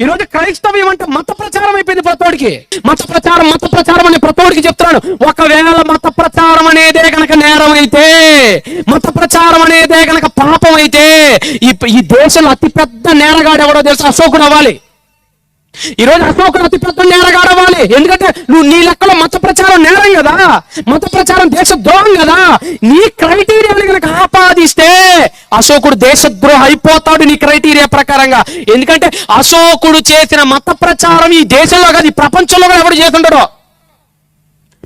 ఈరోజు క్రైస్తవ్యం అంటే మత ప్రచారం అయిపోయింది ప్రతోడికి. మత ప్రచారం మత ప్రచారం అని ప్రతోడికి చెప్తున్నాను ఒకవేళ మత ప్రచారం అనేదే గనక నేరం అయితే మత ప్రచారం అనేదే గనక పాపం అయితే ఈ ఈ దేశంలో అతి పెద్ద నేరగాడు ఎవడో తెలుసు? అశోకుడు అవ్వాలి. ఈ రోజు అశోకుడు అతి పెద్ద నేరగాడవాలి ఎందుకంటే నువ్వు నీ లెక్కలో మత ప్రచారం నేరం కదా. మత ప్రచారం దేశద్రోహం కదా. నీ క్రైటీరియాని కనుక ఆపాదిస్తే అశోకుడు దేశద్రోహ అయిపోతాడు నీ క్రైటీరియా ప్రకారంగా. ఎందుకంటే అశోకుడు చేసిన మత ప్రచారం ఈ దేశంలో కాదు ఈ ప్రపంచంలో కూడా ఎవడు చేస్తుంటాడో?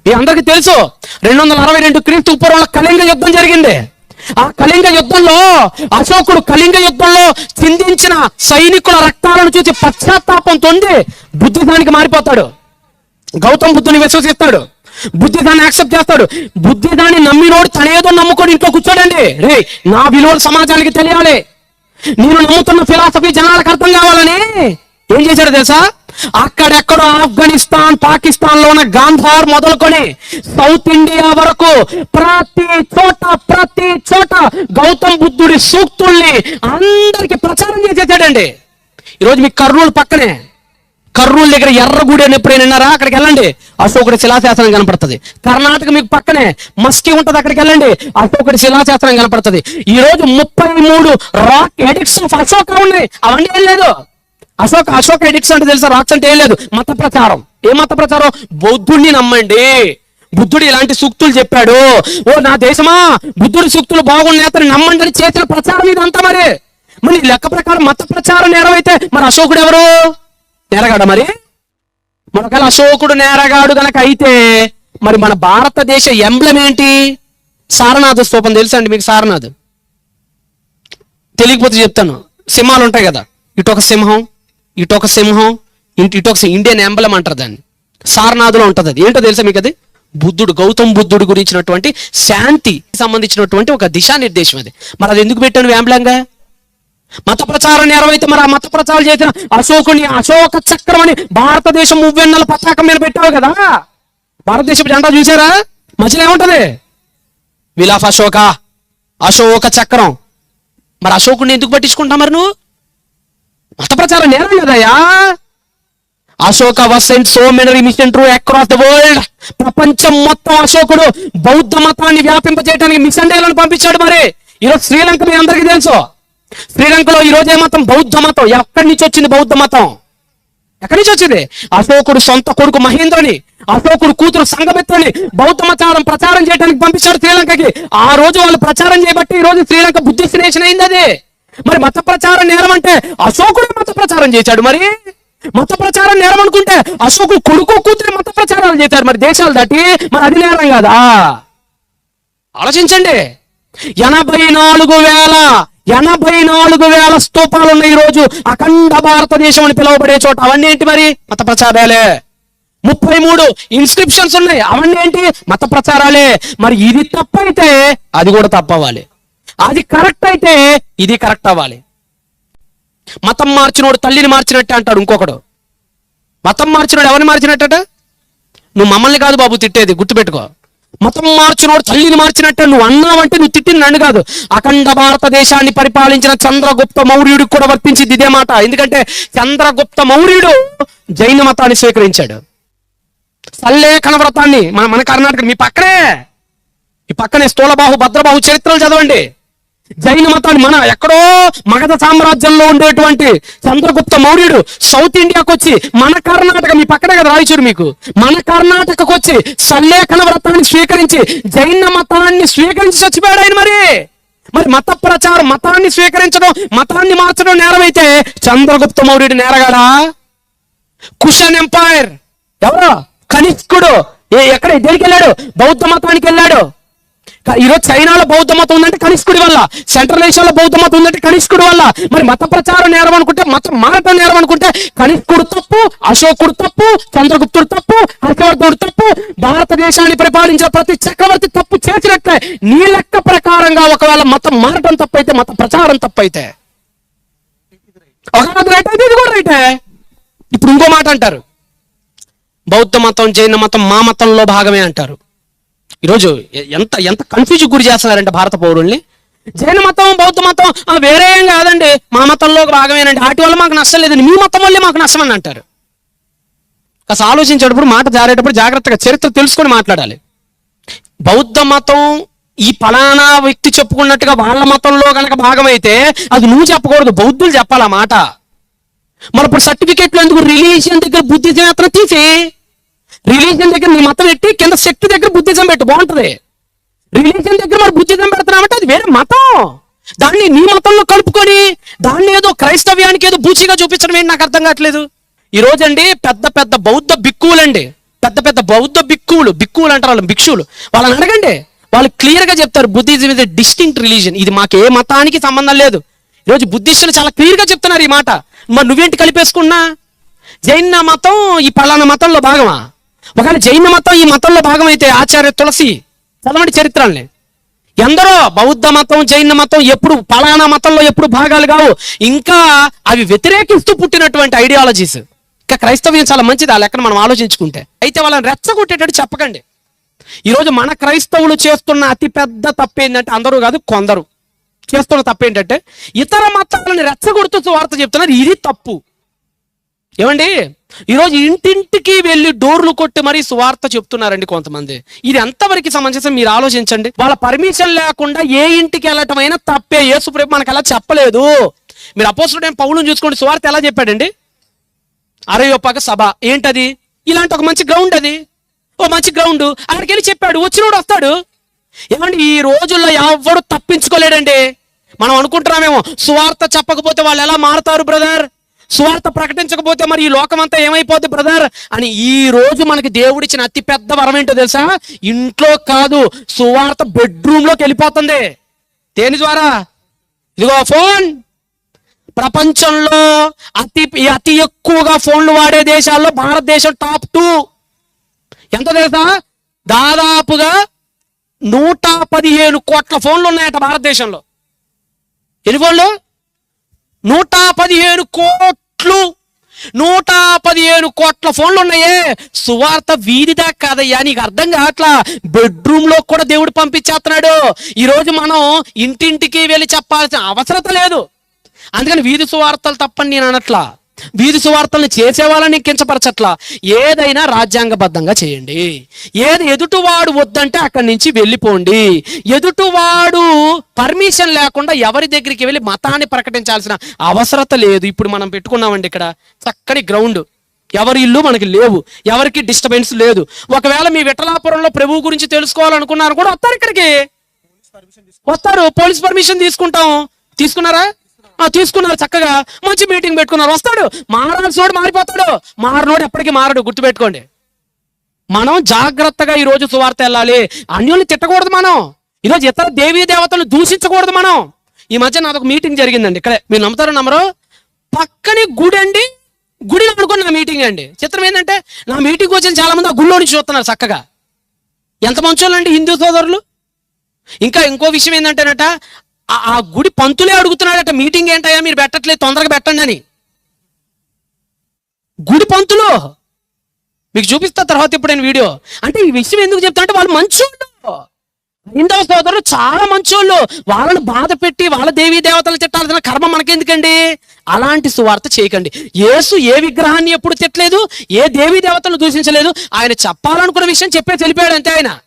మీ అందరికీ తెలుసు రెండు వందల అరవై రెండు క్రీస్తు పూర్వంలో కళింగ యుద్ధం జరిగింది. ఆ కళింగ యుద్ధంలో అశోకుడు కళింగ యుద్ధంలో చిందించిన సైనికుల రక్తాలను చూసి పశ్చాత్తాపం తొంది బుద్ధిదానికి మారిపోతాడు. గౌతమ్ బుద్ధుని విశ్వసిస్తాడు. బుద్ధిదాన్ని యాక్సెప్ట్ చేస్తాడు. బుద్ధిదాన్ని నమ్మినోడు తనేదో నమ్ముకొని ఇంట్లో కూర్చోడండి. రే నా విలువలు సమాజానికి తెలియాలి. నేను నమ్ముతున్న ఫిలాసఫీ జనాలకు అర్థం కావాలని ఏం చేశాడు తెలుసా? అక్కడెక్కడో ఆఫ్ఘనిస్తాన్ పాకిస్తాన్లో ఉన్న గాంధార్ మొదలుకొని సౌత్ ఇండియా వరకు ప్రతి చోట ప్రతి చోట గౌతమ్ బుద్ధుడి సూక్తుల్ని అందరికి ప్రచారం చేసేసాడండి. ఈరోజు మీ కర్నూలు పక్కనే కర్నూలు దగ్గర ఎర్రగూడి అని ఎప్పుడైనా విన్నారా? అక్కడికి వెళ్ళండి. అశోకుడి శిలాశాసనం కనపడుతుంది. కర్ణాటక మీకు పక్కనే మస్కి ఉంటుంది అక్కడికి వెళ్ళండి. అశోకుడి శిలాశాసనం కనపడుతుంది. ఈ రోజు ముప్పై మూడు రాక్ ఎడిక్స్ ఆఫ్ అశోక ఉన్నాయి. అవన్నీ ఏం లేదు. అశోక్ అశోక్ ఎడిక్స్ అంటే తెలుసా? రాక్స్ అంటే ఏం లేదు. మత ప్రచారం. ఏ మత ప్రచారం? బౌద్ధుడిని నమ్మండి. బుద్ధుడు ఇలాంటి సూక్తులు చెప్పాడు. ఓ నా దేశమా? బుద్ధుడి సూక్తులు బాగున్నాయి. అతను నమ్మండి. అని ప్రచారం ఇదంతా మరి. మరి లెక్క ప్రకారం మత ప్రచారం నేరమైతే మరి అశోకుడు ఎవరు? నేరగాడ మరి? మనకల అశోకుడు నేరగాడు గనక అయితే మరి మన భారతదేశ ఎంబ్లం ఏంటి? సారనాథ స్తూపం తెలుసా అండి మీకు? సారనాథ్. తెలియకపోతే చెప్తాను. సింహాలు ఉంటాయి కదా. ఇటు ఒక సింహం ఇటొక సింహం ఇంటి ఇండియన్ ఎంబలం అంటారు దాన్ని. సారనాథులో ఉంటుంది అది. ఏంటో తెలుసా మీకు అది బుద్ధుడు గౌతమ్ బుద్ధుడు గురించినటువంటి శాంతి సంబంధించినటువంటి ఒక దిశానిర్దేశం అది. మరి అది ఎందుకు పెట్టాను వేంబలంగా? మత ప్రచారం నెరవైతే మరి ఆ మత ప్రచారం చేసిన అశోకుని అశోక చక్రం అని భారతదేశం మువ్వెన్నెల పతాకం మీద పెట్టావు కదా? భారతదేశం జెండా చూసారా? మధ్యలో ఏముంటది? విలాఫ్ అశోక అశోక చక్రం. మరి అశోకుని ఎందుకు పట్టించుకుంటా మరి నువ్వు? మత ప్రచారం నేరం కదయ్యా? Ashoka was missionary mission through across the world ప్రపంచం మొత్తం అశోకుడు బౌద్ధ మతాన్ని వ్యాపింపజేయడానికి మిషన్ డేలను పంపించాడు మరి. ఈరోజు శ్రీలంక మీ అందరికీ తెలుసు. శ్రీలంకలో ఈ రోజే ఏ మతం బౌద్ధ మతం? ఎక్కడి నుంచి వచ్చింది బౌద్ధ మతం? ఎక్కడి నుంచి వచ్చింది? అశోకుడు సొంత కొడుకు మహేంద్రుని అశోకుడు కూతురు సంగమిత్రుని బౌద్ధ మతారం ప్రచారం చేయడానికి పంపించాడు శ్రీలంకకి. ఆ రోజు వాళ్ళు ప్రచారం చేయబట్టి ఈ రోజు శ్రీలంక బుద్ధిస్ట్ నేషన్ అయింది అది. మరి మత ప్రచారం నేరం అంటే అశోకుడు మత ప్రచారం చేశాడు మరి? మత ప్రచారం నేరం అనుకుంటే అశోకుడు కొడుకు కూతురు మత ప్రచారాలు చేశారు మరి దేశాలు దాటి? మరి అది నేరం కాదా? ఆలోచించండి. ఎనభై నాలుగు వేల ఎనభై నాలుగు వేల స్తూపాలు ఉన్నాయి ఈ రోజు అఖండ భారతదేశం అని పిలువబడే చోట. అవన్నీ ఏంటి మరి? మత ప్రచారాలే ముప్పై మూడు ఇన్స్క్రిప్షన్స్ ఉన్నాయి. అవన్నీ ఏంటి? మత ప్రచారాలే మరి ఇది తప్పైతే అది కూడా తప్పవాలి అది కరెక్ట్ అయితే ఇది కరెక్ట్ అవ్వాలి. మతం మార్చినోడు తల్లిని మార్చినట్టే అంటాడు ఇంకొకడు. మతం మార్చినోడు ఎవరిని మార్చినట్టట? నువ్వు మమ్మల్ని కాదు బాబు తిట్టేది గుర్తుపెట్టుకో. మతం మార్చినోడు తల్లిని మార్చినట్టే నువ్వు అన్నావంటే నువ్వు తిట్టింది నన్ను కాదు. అఖండ భారతదేశాన్ని పరిపాలించిన చంద్రగుప్త మౌర్యుడికి కూడా వర్తించింది ఇదే మాట. ఎందుకంటే చంద్రగుప్త మౌర్యుడు జైన మతాన్ని స్వీకరించాడు. సల్లేఖన వ్రతాన్ని మన మన కర్ణాటక మీ పక్కనే. ఈ పక్కనే స్థూలబాహు భద్రబాహు చరిత్రలు చదవండి. జైన మతాన్ని మన ఎక్కడో మగధ సామ్రాజ్యంలో ఉండేటువంటి చంద్రగుప్త మౌర్యుడు సౌత్ ఇండియాకి వచ్చి మన కర్ణాటక మీ పక్కనే కదా రాయచూరు మీకు. మన కర్ణాటకకు వచ్చి సల్లేఖన వ్రతాన్ని స్వీకరించి జైన మతాన్ని స్వీకరించి చచ్చిపోయాడు ఆయన మరి. మరి మత ప్రచారం మతాన్ని స్వీకరించడం మతాన్ని మార్చడం నేరమైతే చంద్రగుప్త మౌర్యుడు నేరగాడా? కుషన్ ఎంపైర్ ఎవరు? కనిష్కుడు. ఏ ఎక్కడ? దేనికి వెళ్ళాడు బౌద్ధ మతానికి వెళ్ళాడు. ఈరోజు చైనాలో బౌద్ధ మతం ఉందంటే కనిష్కుడి వల్ల సెంట్రల్ ఏషియాలో బౌద్ధ మతం ఉందంటే కనిష్కుడి వల్ల. మరి మత ప్రచారం నేరం అనుకుంటే మతం మారటం నేరం అనుకుంటే కనిష్కుడు తప్పు అశోకుడు తప్పు చంద్రగుప్తుడు తప్పు హర్షవర్ధుడు తప్పు భారతదేశాన్ని పరిపాలించిన ప్రతి చక్రవర్తి తప్పు చేసినట్లే నీ లెక్క ప్రకారంగా ఒకవేళ మతం మారటం తప్పైతే మత ప్రచారం తప్పైతే. రైట్ అయితే ఇది కూడా రైటే. ఇప్పుడు ఇంకో మాట అంటారు. బౌద్ధ మతం జైన మతం మా మతంలో భాగమే అంటారు. ఈరోజు ఎంత ఎంత కన్ఫ్యూజ్ గురి చేస్తున్నారంటే భారత పౌరుల్ని? జైన మతం బౌద్ధ మతం ఆ, వేరే ఏం కాదండి. మా మతంలో భాగమేనండి వాటి వల్ల మాకు నష్టం లేదండి. మీ మతం వల్లే మాకు నష్టం అని అంటారు. కాస్త ఆలోచించేటప్పుడు మాట జారేటప్పుడు జాగ్రత్తగా చరిత్ర తెలుసుకొని మాట్లాడాలి. బౌద్ధ మతం ఈ ఫలానా వ్యక్తి చెప్పుకున్నట్టుగా వాళ్ళ మతంలో గనక భాగమైతే అది నువ్వు చెప్పకూడదు బౌద్ధులు చెప్పాలి ఆ మాట. మరి ఇప్పుడు సర్టిఫికెట్లు ఎందుకు రిలీజియన్ దగ్గర బుద్ధిజం అతను తీసే రిలీజియన్ దగ్గర నీ మతం పెట్టి కింద శక్తి దగ్గర బుద్ధిజం పెట్టు బాగుంటది. రిలీజియన్ దగ్గర మరి బుద్ధిజం పెడుతున్నామంటే అది వేరే మతం. దాన్ని నీ మతంలో కలుపుకొని దాన్ని ఏదో క్రైస్తవ్యానికి ఏదో బూచిగా చూపించడం ఏంటి నాకు అర్థం కావట్లేదు. ఈ రోజండి పెద్ద పెద్ద బౌద్ధ బిక్కువులండి పెద్ద పెద్ద బౌద్ధ బిక్కువులు బిక్కువులు అంటారు వాళ్ళు భిక్షువులు. వాళ్ళని అడగండి. వాళ్ళు క్లియర్గా చెప్తారు బుద్ధిజం ఇస్ డిస్టింక్ట్ రిలీజన్ ఇది మాకు ఏ మతానికి సంబంధం లేదు. ఈరోజు బుద్ధిస్టులు చాలా క్లియర్గా చెప్తున్నారు ఈ మాట. మరి నువ్వేంటి కలిపేసుకున్నా? జైన మతం ఈ పలానా మతంలో భాగమా? ఒకవేళ జైన మతం ఈ మతంలో భాగం అయితే ఆచార్య తులసి చదవండి చరిత్రల్ని. ఎందరో బౌద్ధ మతం జైన మతం ఎప్పుడు పలానా మతంలో ఎప్పుడు భాగాలు కావు. ఇంకా అవి వ్యతిరేకిస్తూ పుట్టినటువంటి ఐడియాలజీస్ ఇంకా క్రైస్తవ్యం చాలా మంచిది ఆ లెక్కన మనం ఆలోచించుకుంటే. అయితే వాళ్ళని రెచ్చగొట్టేటట్టు చెప్పకండి. ఈరోజు మన క్రైస్తవులు చేస్తున్న అతి పెద్ద తప్పు ఏంటంటే అందరూ కాదు కొందరు. చేస్తున్న తప్పు ఏంటంటే ఇతర మతాలను రెచ్చగొడుతూ వార్త చెప్తున్నారు ఇది తప్పు. ఏమండి? ఈరోజు ఇంటింటికి వెళ్ళి డోర్లు కొట్టి మరీ సువార్త చెప్తున్నారండి కొంతమంది. ఇది ఎంతవరకు సమంజసం? మీరు ఆలోచించండి. వాళ్ళ పర్మిషన్ లేకుండా ఏ ఇంటికి వెళ్ళటం అయినా తప్పే. యేసుప్రేపు మనకు అలా చెప్పలేదు. మీరు అపోసుడు పౌలను చూసుకోండి. సువార్త ఎలా చెప్పాడండి? అరయోపాక సభ. ఏంటది? ఇలాంటి ఒక మంచి గ్రౌండ్ అది. ఓ మంచి గ్రౌండ్ అక్కడికి వెళ్ళి చెప్పాడు. వచ్చినోడు వస్తాడు. ఏమండి ఈ రోజుల్లో ఎవడు తప్పించుకోలేడండి. మనం అనుకుంటున్నామేమో సువార్త చెప్పకపోతే వాళ్ళు ఎలా మారుతారు బ్రదర్ స్వార్థ ప్రకటించకపోతే మరి ఈ లోకం అంతా ఏమైపోద్ది బ్రదర్? అని ఈ రోజు మనకి దేవుడిచ్చిన అతి పెద్ద వరం ఏంటో తెలుసా? ఇంట్లో కాదు సువార్త బెడ్రూమ్లోకి వెళ్ళిపోతుంది. దేని ద్వారా? ఇదిగో ఫోన్. ప్రపంచంలో అతి అతి ఎక్కువగా ఫోన్లు వాడే దేశాల్లో భారతదేశం టాప్ టూ. ఎంత తెలుసా? దాదాపుగా నూట పదిహేను కోట్ల ఫోన్లు ఉన్నాయట భారతదేశంలో. ఎన్ని ఫోన్లు? నూట పదిహేను కోట్లు నూట పదిహేను కోట్ల ఫోన్లు ఉన్నాయే సువార్త వీధిదా కాదయ్యా నీకు అర్థం కావట్లా? బెడ్రూమ్లో కూడా దేవుడు పంపించేస్తున్నాడు. ఈరోజు మనం ఇంటింటికి వెళ్ళి చెప్పాల్సిన అవసరత లేదు. అందుకని వీధి సువార్తలు తప్పని నేను అనట్లా. వీధి సువార్తల్ని చేసే వాళ్ళని కించపరచట్లా ఏదైనా రాజ్యాంగబద్ధంగా చేయండి. ఏది ఎదుటివాడు వద్దంటే అక్కడి నుంచి వెళ్ళిపోండి. ఎదుటివాడు పర్మిషన్ లేకుండా ఎవరి దగ్గరికి వెళ్ళి మతాన్ని ప్రకటించాల్సిన అవసరత లేదు. ఇప్పుడు మనం పెట్టుకున్నామండి ఇక్కడ. చక్కని గ్రౌండ్. ఎవరి ఇల్లు మనకి లేవు. ఎవరికి డిస్టర్బెన్స్ లేదు. ఒకవేళ మీ విఠలాపురంలో ప్రభువు గురించి తెలుసుకోవాలనుకున్నారు కూడా వస్తారు ఇక్కడికి. వస్తారు. పోలీస్ పర్మిషన్ తీసుకుంటాం. తీసుకున్నారా? తీసుకున్నారు చక్కగా మంచి మీటింగ్ పెట్టుకున్నారు. వస్తాడు. మారాల్సినోడు మారిపోతాడు. మారనోడు ఎప్పటికీ మారడు గుర్తుపెట్టుకోండి. మనం జాగ్రత్తగా ఈ రోజు సువార్త వెళ్ళాలి. అన్యుల్ని తిట్టకూడదు మనం. ఈరోజు ఇతర దేవీ దేవతలను దూషించకూడదు మనం. ఈ మధ్య నాదొక మీటింగ్ జరిగిందండి. ఇక్కడే. మీరు నమ్ముతారు నమ్మరు? పక్కనే గుడి అండి. గుడి అనుకుని నా మీటింగ్ అండి. చిత్రం ఏంటంటే నా మీటింగ్ వచ్చిన చాలా మంది ఆ గుళ్ళో నుంచి చూస్తున్నారు చక్కగా. ఎంత మంచోళ్ళండి హిందూ సోదరులు? ఇంకా ఇంకో విషయం ఏంటంటేనట ఆ- గుడి పంతులే అడుగుతున్నాడట మీటింగ్ ఏంటయ్యా? మీరు పెట్టట్లేదు తొందరగా పెట్టండి అని. గుడి పంతులు? మీకు చూపిస్తా తర్వాత ఇప్పుడు నేను వీడియో? అంటే ఈ విషయం ఎందుకు చెప్తా అంటే వాళ్ళు మంచోళ్ళు. హిందవ సోదరులు చాలా మంచోళ్ళు. వాళ్ళని బాధ పెట్టి వాళ్ళ దేవీ దేవతలు తిట్టాల్సిన కర్మ మనకెందుకండి? అలాంటి సువార్త చేయకండి. యేసు ఏ విగ్రహాన్ని ఎప్పుడు తిట్టలేదు ఏ దేవీ దేవతలను దూషించలేదు. ఆయన చెప్పాలనుకున్న విషయం చెప్పే తెలిపాడు అంతే ఆయన.